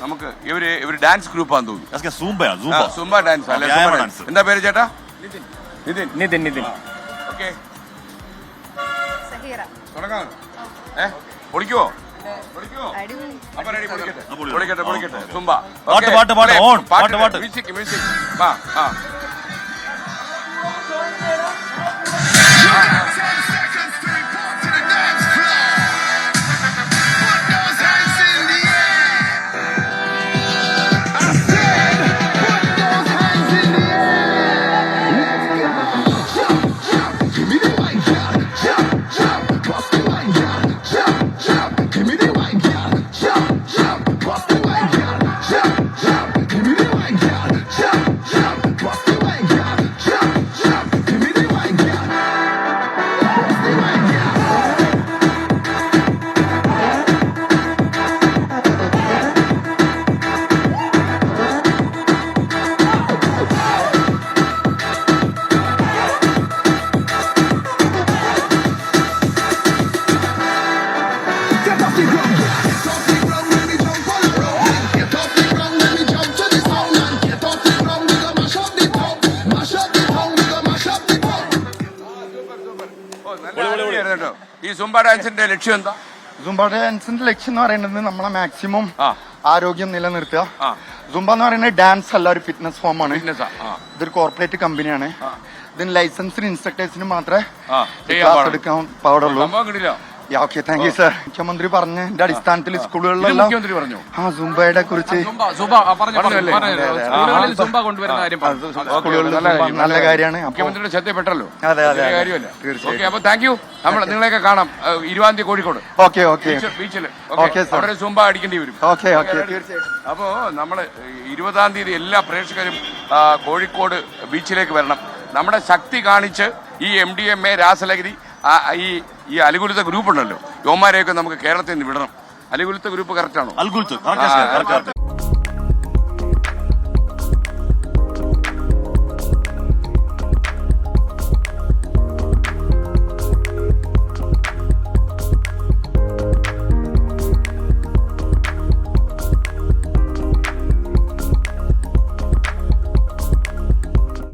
നമുക്ക് ഇവർ ഇവർ ഡാൻസ് ഗ്രൂപ്പാന്ന് തോന്നുന്നു. Est-ce que Zumba, ആ, Zumba. സുംബ ഡാൻസ് അല്ലെ? വ്യായാമ സുംബ ഡാൻസ്. എന്താ പേര് ചേട്ടാ? നിതിൻ. നിതിൻ. നിതിൻ ഓക്കെ. സഹീറ. തുടങ്ങാം. ഏ പൊളിക്കോ പൊളിക്കോ അടിപൊളി. അപ്പൊ ready, പൊളിക്കട്ടെ. ആ, പൊളി. പൊളിക്കട്ടെ പൊളിക്കട്ടെ. ഓക്കേ. സുംബ പാട്ട്, പാട്ട്, പാട്ട്, on. പാട്ട്, പാട്ട്. മ്യൂസിക് മ്യൂസിക് ആ ആ. കേട്ടോ. ഈ സുംബ ഡാൻസിന്റെ ലക്ഷ്യം എന്താ? സുംബ ഡാൻസിന്റെ ലക്ഷ്യം എന്ന് പറയുന്നത് നമ്മളെ മാക്സിമം ആരോഗ്യം നിലനിർത്തുക. സുംബ എന്ന് പറയുന്നത് ഡാൻസ് അല്ല ഒരു ഫിറ്റ്നസ് ഫോം ആണ്. ഇതൊരു കോർപ്പറേറ്റ് കമ്പനിയാണ് ഇതിന് ലൈസൻസിന് ഇൻസ്ട്രക്ടേഴ്സിന് മാത്രമേ എടുക്കാൻ പാടുള്ളൂ. ഓക്കെ താങ്ക് യു സർ മുഖ്യമന്ത്രി പറഞ്ഞതിന്റെ അടിസ്ഥാനത്തിൽ ഇത് സ്കൂളുകളിലെല്ലാം മുഖ്യമന്ത്രി പറഞ്ഞു? ആ സുംബയുടെ കുറിച്ച് പറഞ്ഞു? പറഞ്ഞു. സ്കൂളുകളിൽ പറഞ്ഞു. നല്ല കാര്യമാണ്. മുഖ്യമന്ത്രിയുടെ ശ്രദ്ധയപ്പെട്ടല്ലോ അതെ, അതെ. കാര്യമല്ല? തീർച്ചയായും. ഓക്കെ അപ്പൊ താങ്ക് യു നമ്മൾ നിങ്ങളെയൊക്കെ കാണാം. ഇരുപതാം തീയതി കോഴിക്കോട്. Okay okay. ബീച്ചിൽ. അവിടെ ഒരു സുംബ അടിക്കേണ്ടി വരും. ഓക്കെ ഓക്കെ തീർച്ചയായും. അപ്പോ നമ്മൾ ഇരുപതാം തീയതി എല്ലാ പ്രേക്ഷകരും കോഴിക്കോട് ബീച്ചിലേക്ക് വരണം. നമ്മുടെ ശക്തി കാണിച്ച് ഈ എം ഡി എം എ രാസലഹരി ആ, ഈ ഈ അലികുലിത്ത ഗ്രൂപ്പ് ഉണ്ടല്ലോ. യോമാരെയൊക്കെ നമുക്ക് കേരളത്തിൽ നിന്ന് വിടണം. അലികുലിത്ത ഗ്രൂപ്പ് കറക്റ്റ് ആണോ?